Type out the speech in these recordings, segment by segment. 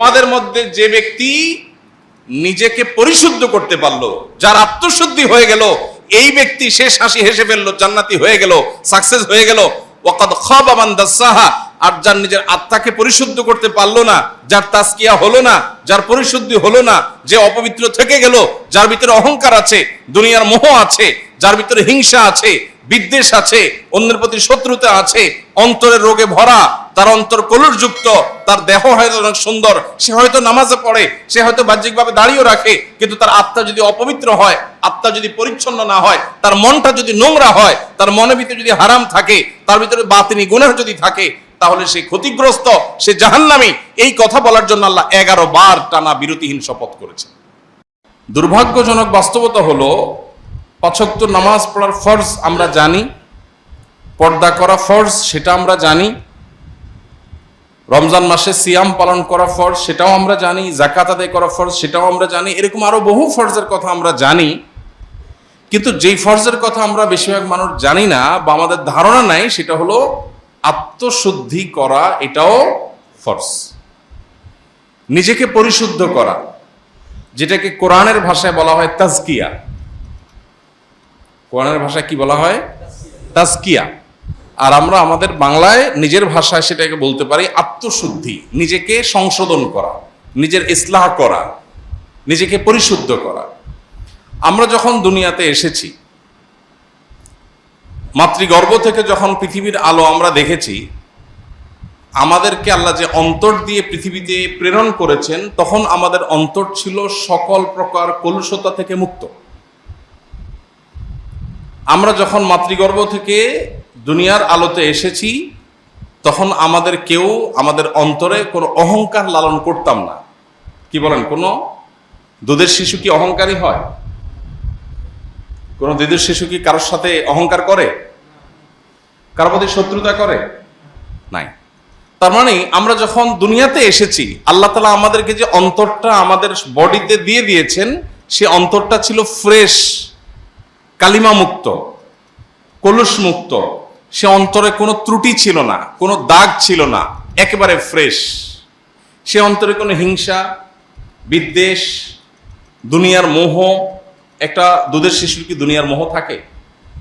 আমাদের মধ্যে যে ব্যক্তি নিজেকে পরিশুদ্ধ করতে পারল, যার আত্মশুদ্ধি হয়ে গেল, এই ব্যক্তি শেষ হাসি হেসে ফেলল, জান্নাতি হয়ে গেল সাকসেস হয়ে গেল। আর যার নিজের আত্মাকে পরিশুদ্ধ করতে পারল না, যার তাসকিয়া হলো না, যার পরিশুদ্ধি হলো না, যে অপবিত্র থেকে গেল, যার ভিতরে অহংকার আছে, দুনিয়ার মোহ আছে, যার ভিতরে হিংসা আছে, বিদ্বেষ আছে, অন্যের প্রতি শত্রুতা আছে, অন্তরের রোগে ভরা তার অন্তর কলুরযুক্ত, তার দেহ হয়তো অনেক সুন্দর, সে হয়তো নামাজে পড়ে, সে হয়তো বাহ্যিকভাবে দাঁড়িয়েও রাখে, কিন্তু তার আত্মা যদি অপবিত্র হয়, আত্মা যদি পরিচ্ছন্ন না হয়, তার মনটা যদি নোংরা হয়, তার মনের ভিতরে যদি হারাম থাকে, তার ভিতরে বাতিনি গুনাহ যদি থাকে, তাহলে সে ক্ষতিগ্রস্ত, সে জাহান্নামী। এই কথা বলার জন্য আল্লাহ এগারো বার টানা বিরতিহীন শপথ করেছে দুর্ভাগ্যজনক বাস্তবতা হলো, পাঁচক্ত নামাজ পড়ার ফরজ আমরা জানি, পর্দা করা ফরজ, সেটা আমরা জানি রমজান মাসে সিয়াম পালন করা ফরজ, সেটাও আমরা জানি। জাকাত আদায় করা ফরজ, সেটাও আমরা জানি। এরকম আরও বহু ফরজের কথা আমরা জানি। কিন্তু যেই ফরজের কথা আমরা বেশিরভাগ মানুষ জানি না বা আমাদের ধারণা নাই, সেটা হলো আত্মশুদ্ধি করা, এটাও ফরজ। নিজেকে পরিশুদ্ধ করা, যেটাকে কোরআনের ভাষায় বলা হয় তাজকিয়া। কোরআনের ভাষায় কি বলা হয়? তাজকিয়া। আর আমরা আমাদের বাংলায় নিজের ভাষায় সেটাকে বলতে পারি আত্মশুদ্ধি, নিজেকে সংশোধন করা, নিজের ইসলাহ করা, নিজেকে পরিশুদ্ধ করা। আমরা যখন দুনিয়াতে এসেছি, মাতৃগর্ভ থেকে যখন পৃথিবীর আলো আমরা দেখেছি, আমাদেরকে আল্লাহ যে অন্তর দিয়ে পৃথিবীতে প্রেরণ করেছেন, তখন আমাদের অন্তর ছিল সকল প্রকার কলুষতা থেকে মুক্ত। আমরা যখন মাতৃগর্ভ থেকে দুনিয়ার আলোতে এসেছি, তখন আমাদের কেউ আমাদের অন্তরে কোনো অহংকার লালন করতাম না। কি বলেন, কোনো দুধের শিশু কি অহংকারী হয়? কোনো দুধের শিশু কি কারোর সাথে অহংকার করে? কারোর প্রতি শত্রুতা করে? নাই। তার মানে আমরা যখন দুনিয়াতে এসেছি, আল্লাহ তালা আমাদেরকে যে অন্তরটা আমাদের বডিতে দিয়ে দিয়েছেন, সে অন্তরটা ছিল ফ্রেশ কালিমা মুক্ত কলুষ মুক্ত সে অন্তরে কোনো ত্রুটি ছিল না, কোনো দাগ ছিল না, একেবারে ফ্রেশ। সে অন্তরে কোনো হিংসা, বিদ্বেষ, দুনিয়ার মোহ, একটা দুধের শিশুর কি দুনিয়ার মোহ থাকে?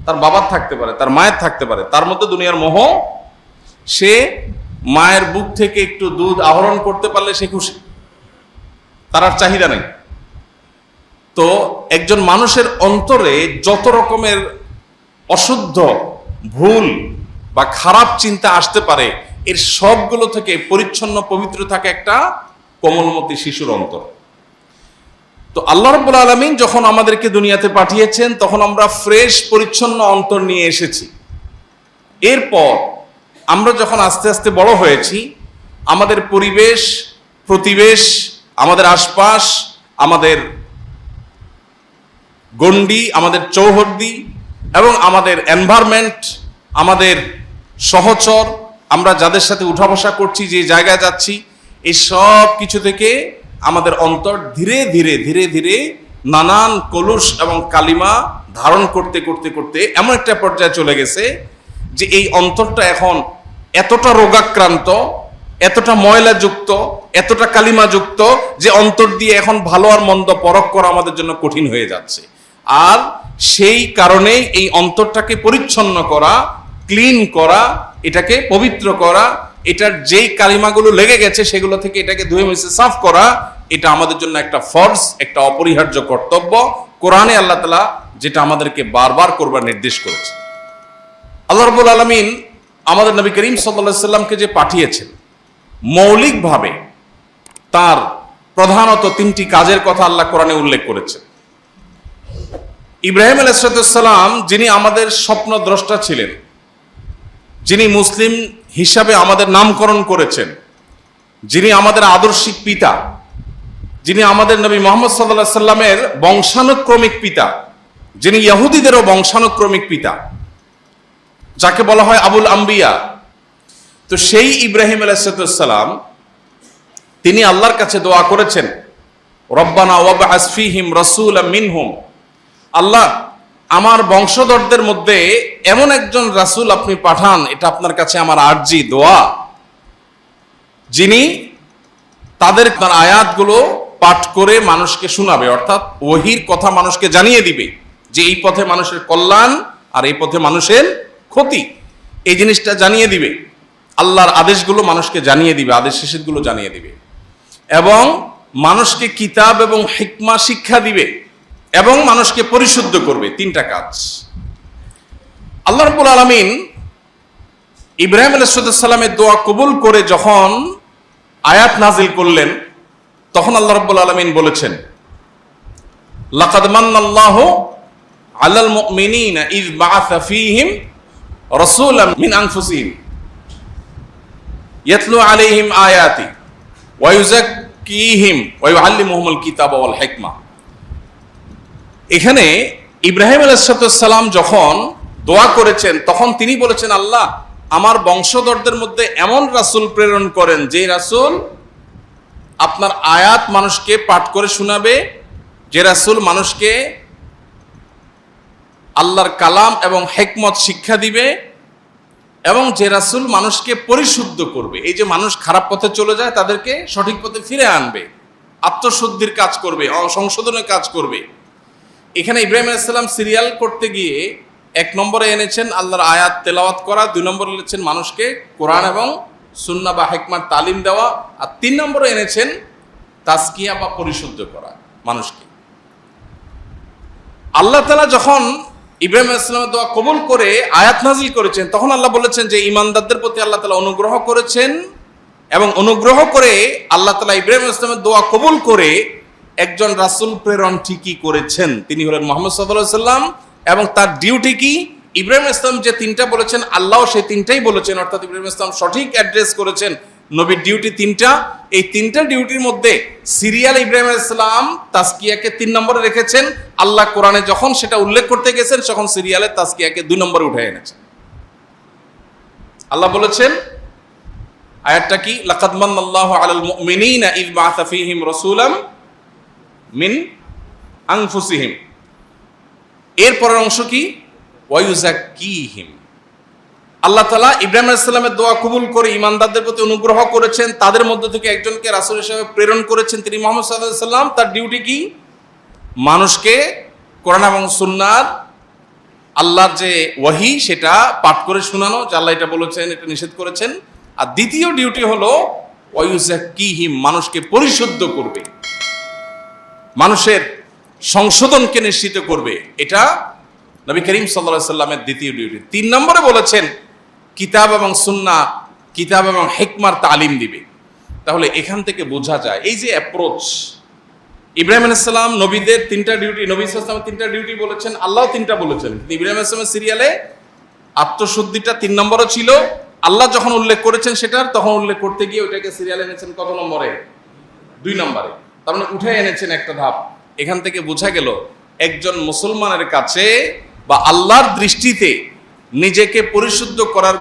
তার বাবার থাকতে পারে, তার মায়ের থাকতে পারে, তার মধ্যে দুনিয়ার মোহ, সে মায়ের বুক থেকে একটু দুধ আহরণ করতে পারলে সে খুশি। তার আর চাহিদা নেই। তো একজন মানুষের অন্তরে যত রকমের অশুদ্ধ ভুল বা খারাপ চিন্তা আসতে পারে, এর সবগুলো থেকে পরিচ্ছন্ন পবিত্র থাকে একটা কোমলমতি শিশুর অন্তর। তো আল্লাহ রব্বুল আলমিন যখন আমাদেরকে দুনিয়াতে পাঠিয়েছেন, তখন আমরা ফ্রেশ, পরিচ্ছন্ন অন্তর নিয়ে এসেছি। এরপর আমরা যখন আস্তে আস্তে বড় হয়েছি, আমাদের পরিবেশ, প্রতিবেশ, আমাদের আশপাশ, আমাদের গণ্ডি, আমাদের চৌহদ্দি এবং আমাদের এনভায়রনমেন্ট আমাদের সহচর, আমরা যাদের সাথে উঠা বসা করছি, যে জায়গায় যাচ্ছি, এই সব কিছু থেকে আমাদের অন্তর ধীরে ধীরে ধীরে ধীরে নানান কলুষ এবং কালিমা ধারণ করতে করতে করতে এমন একটা পর্যায়ে চলে গেছে যে এই অন্তরটা এখন এতটা রোগাক্রান্ত, এতটা ময়লাযুক্ত, এতটা কালিমাযুক্ত যে অন্তর দিয়ে এখন ভালো আর মন্দ পরখ করা আমাদের জন্য কঠিন হয়ে যাচ্ছে। আর সেই কারণেই এই অন্তরটাকে পরিচ্ছন্ন করা, ক্লিন করা, এটাকে পবিত্র করা, এটার যেই কালিমাগুলো লেগে গেছে সেগুলো থেকে এটাকে ধুয়ে মিশে সাফ করা, এটা আমাদের জন্য একটা ফর্জ, একটা অপরিহার্য কর্তব্য। কোরআনে আল্লাহ তালা যেটা আমাদেরকে বারবার করবার নির্দেশ করেছে। আল্লাহ রবুল আলমিন আমাদের নবী করিম সাল্লা সাল্লামকে যে পাঠিয়েছেন, মৌলিকভাবে তার প্রধানত তিনটি কাজের কথা আল্লাহ কোরআনে উল্লেখ করেছেন। ইব্রাহিম আলাইসালাম যিনি আমাদের স্বপ্ন দ্রষ্টা ছিলেন, যিনি মুসলিম হিসাবে আমাদের নামকরণ করেছেন, যিনি আমাদের আদর্শিক পিতা, যিনি আমাদের নবী মোহাম্মদ সাল্লাহ সাল্লামের বংশানুক্রমিক পিতা, যিনি ইহুদিদেরও বংশানুক্রমিক পিতা, যাকে বলা হয় আবুল আম্বিয়া। তো সেই ইব্রাহিম আলাইসালাম তিনি আল্লাহর কাছে দোয়া করেছেন, রব্বানা ওয়াব আসফিহিম রসুল মিনহুম আল্লাহ, আমার বংশধরদের মধ্যে এমন একজন রাসূল আপনি পাঠান, এটা আপনার কাছে আমার আর্জি, দোয়া। যিনি তাদের তার আয়াতগুলো পাঠ করে মানুষকে শোনাবে, অর্থাৎ ওহির কথা মানুষকে জানিয়ে দিবে যে এই পথে মানুষের কল্যাণ আর এই পথে মানুষের ক্ষতি। এই জিনিসটা জানিয়ে দিবে। আল্লাহর আদেশগুলো মানুষকে জানিয়ে দিবে, আদেশ নিষেধগুলো জানিয়ে দিবে। এবং মানুষকে কিতাব এবং হিকমা শিক্ষা দিবে। এবং মানুষকে পরিশুদ্ধ করবে, তিনটা কাজ। আল্লাহ রব্বুল আলমিন ইব্রাহিম আলাইসাল্লামের দোয়া কবুল করে যখন আয়াত নাজিল করলেন, তখন আল্লাহ রব্বুল আলমিন বলেছেন, লাকাদ মান্নাল্লাহু আলাল মুমিনিনা ইয বাআসা ফীহিম রাসূলাম মিন আনফুসিহিম ইয়াতলু আলাইহিম আয়াতি ওয়া ইউযাক্কিহিম ওয়া ইউআল্লিমুহুমুল কিতাবা ওয়াল হিকমা। এখানে ইব্রাহিম আলাইসালাম যখন দোয়া করেছেন, তখন তিনি বলেছেন, আল্লাহ, আমার বংশধরদের মধ্যে এমন রাসুল প্রেরণ করেন যে রাসুল আপনার আয়াত মানুষকে পাঠ করে শোনাবে, যে রাসূল মানুষকে আল্লাহর কালাম এবং হেকমত শিক্ষা দিবে এবং যে রাসূল মানুষকে পরিশুদ্ধ করবে। এই যে মানুষ খারাপ পথে চলে যায়, তাদেরকে সঠিক পথে ফিরে আনবে, আত্মশুদ্ধির কাজ করবে সংশোধনের কাজ করবে। এখানে ইব্রাহিম আলাইসাল্লাম সিরিয়াল করতে গিয়ে এক নম্বরে এনেছেন আল্লাহর আয়াত তেলাওয়াত করা, দুই নম্বরে এনেছেন মানুষকে কোরআন এবং সুন্না বা হেকমার তালিম দেওয়া, আর তিন নম্বরে এনেছেন তাস্কিয়া বা পরিশুদ্ধ করা মানুষকে। আল্লাহ তালা যখন ইব্রাহিম ইসলামের দোয়া কবুল করে আয়াত নাজিল করেছেন, তখন আল্লাহ বলেছেন যে ইমানদারদের প্রতি আল্লাহ তালা অনুগ্রহ করেছেন এবং অনুগ্রহ করে আল্লাহ তালা ইব্রাহিম ইসলামের দোয়া কবুল করে একজন রাসূল প্রেরণ ঠিকই করেছেন। তিনি হলেন মোহাম্মদ সাল্লাহ সাল্লাম এবং তার ডিউটি কি? ইব্রাহিম ইসলাম যে তিনটা বলেছেন, আল্লাহ সেই তিনটাই বলেছেন, অর্থাৎ ইব্রাহিম ইসলাম সঠিক অ্যাড্রেস করেছেন নবীর ডিউটি তিনটা। এই তিনটা ডিউটির মধ্যে সিরিয়াল ইব্রাহিম ইসলাম তাস্কিয়াকে তিন নম্বরে রেখেছেন। আল্লাহ কোরআনে যখন সেটা উল্লেখ করতে গেছেন, তখন সিরিয়ালে তাস্কিয়াকে দুই নম্বরে উঠে এনেছেন। আল্লাহ বলেছেন, আয়াতটা কি? লাকাদ মান্নাল্লাহু আলাল মুমিনিনা ইয বাআসা ফীহিম রাসূলাম মিন আনফুসিহিম। এর পরের অংশ কি? ওয়ায়ুজাক্কিহিম আল্লাহ তালা ইব্রাহিম আলাইসাল্লামের দোয়া কবুল করে ইমানদারদের প্রতি অনুগ্রহ করেছেন। তাদের মধ্যে থেকে একজনকে রাসূল হিসেবে প্রেরণ করেছেন তিনি মোহাম্মদ সাল্লাহ সাল্লাম। তার ডিউটি কি? মানুষকে কোরআন এবং সুন্নার আল্লাহর যে ওয়াহি, সেটা পাঠ করে শোনানো, যে আল্লাহ এটা বলেছেন, এটা নিষেধ করেছেন। আর দ্বিতীয় ডিউটি হলো ওয়ায়ুজাক্কিহিম মানুষকে পরিশুদ্ধ করবে। মানুষের সংশোধনকে নিশ্চিত করবে। এটা নবী করিম সাল্লা সাল্লামের দ্বিতীয় ডিউটি। তিন নম্বরে বলেছেন, কিতাব এবং সুন্না কিতাব এবং হেকমার তালিম দিবে। তাহলে এখান থেকে বোঝা যায়, এই যে অ্যাপ্রোচ ইব্রাহিম আলাইসাল্লাম নবীদের তিনটা ডিউটি, নবী ইসলামের তিনটা ডিউটি বলেছেন আল্লাহ তিনটা বলেছেন। ইব্রাহিম আসলামের সিরিয়ালে আত্মশুদ্ধিটা তিন নম্বরও ছিল। আল্লাহ যখন উল্লেখ করেছেন সেটার, তখন উল্লেখ করতে গিয়ে ওইটাকে সিরিয়ালে এনেছেন কত নম্বরে? দুই নম্বরে। তার মানে উঠে এনেছেন একটা ধাপ। এখান থেকে বোঝা গেল, একজন মুসলমানের কাছে বা আল্লাহর দৃষ্টিতে নিজেকে পরিশুদ্ধ করার